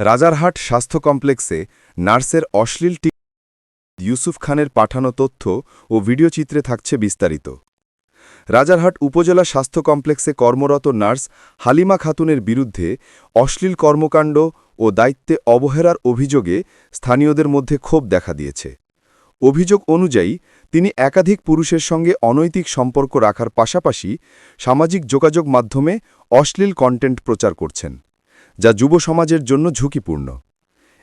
রাজারহাট স্বাস্থ্য কমপ্লেক্সে নার্সের অশ্লীল টি ইউসুফ খানের পাঠানো তথ্য ও ভিডিও চিত্রে থাকছে বিস্তারিত। রাজারহাট উপজেলা স্বাস্থ্য কমপ্লেক্সে কর্মরত নার্স হালিমা খাতুনের বিরুদ্ধে অশ্লীল কর্মকাণ্ড ও দায়িত্বে অবহেলার অভিযোগে স্থানীয়দের মধ্যে ক্ষোভ দেখা দিয়েছে। অভিযোগ অনুযায়ী, তিনি একাধিক পুরুষের সঙ্গে অনৈতিক সম্পর্ক রাখার পাশাপাশি সামাজিক যোগাযোগ মাধ্যমে অশ্লীল কন্টেন্ট প্রচার করছেন। যা যুব সমাজের জন্য ঝুঁকিপূর্ণ।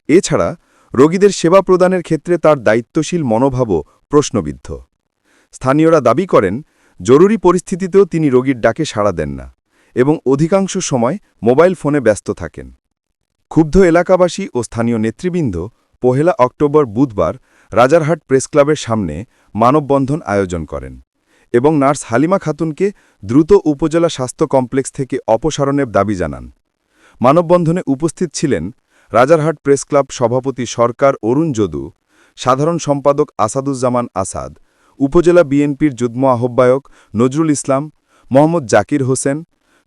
এছাড়া, রোগীদের সেবা প্রদানের ক্ষেত্রে তার দায়িত্বশীল মনোভাবও প্রশ্নবিদ্ধ। স্থানীয়রা দাবি করেন, জরুরি পরিস্থিতিতেও তিনি রোগীর ডাকে সাড়া দেন না এবং অধিকাংশ সময় মোবাইল ফোনে ব্যস্ত থাকেন। ক্ষুব্ধ এলাকাবাসী ও স্থানীয় নেতৃবৃন্দ পহেলা অক্টোবর বুধবার রাজারহাট প্রেস ক্লাবের সামনে মানববন্ধন আয়োজন করেন এবং নার্স হালিমা খাতুনকে দ্রুত উপজেলা স্বাস্থ্য কমপ্লেক্স থেকে অপসারণের দাবি জানান। মানববন্ধনে উপস্থিত ছিলেন রাজারহাট প্রেস ক্লাব সভাপতি সরকার অরুণ যদু, সাধারণ সম্পাদক আসাদুজ্জামান আসাদ, উপজেলা বিএনপির যুগ্ম আহ্বায়ক নজরুল ইসলাম, মোহাম্মদ জাকির হোসেন,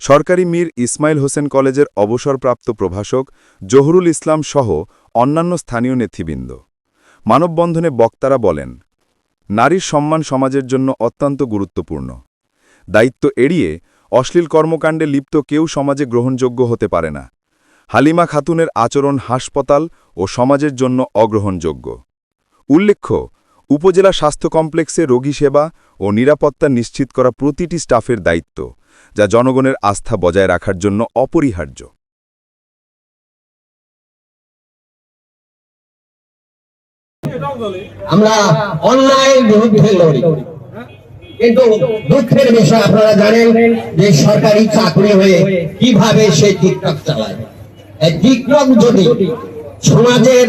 সরকারি মীর ইসমাইল হোসেন কলেজের অবসরপ্রাপ্ত প্রভাষক জহুরুল ইসলাম সহ অন্যান্য স্থানীয় নেতৃবৃন্দ। মানববন্ধনে বক্তারা বলেন, নারীর সম্মান সমাজের জন্য অত্যন্ত গুরুত্বপূর্ণ। দায়িত্ব এড়িয়ে অশ্লীল কর্মকাণ্ডে লিপ্ত কেউ সমাজে গ্রহণযোগ্য হতে পারে না। হালিমা খাতুনের আচরণ হাসপাতাল ও সমাজের জন্য অগ্রহণযোগ্য। উল্লেখ্য, উপজেলা স্বাস্থ্য কমপ্লেক্সে রোগী সেবা ও নিরাপত্তা নিশ্চিত করা প্রতিটি স্টাফের দায়িত্ব, যা জনগণের আস্থা বজায় রাখার জন্য অপরিহার্য। আমরা অন্যায়ের বিরুদ্ধে লড়ি। কিন্তু দুঃখের বিষয় আপনারা জানেন যে সরকারি চাকরি হয়ে কীভাবে সে টিকটক চালায়। টিকটক যদি সমাজের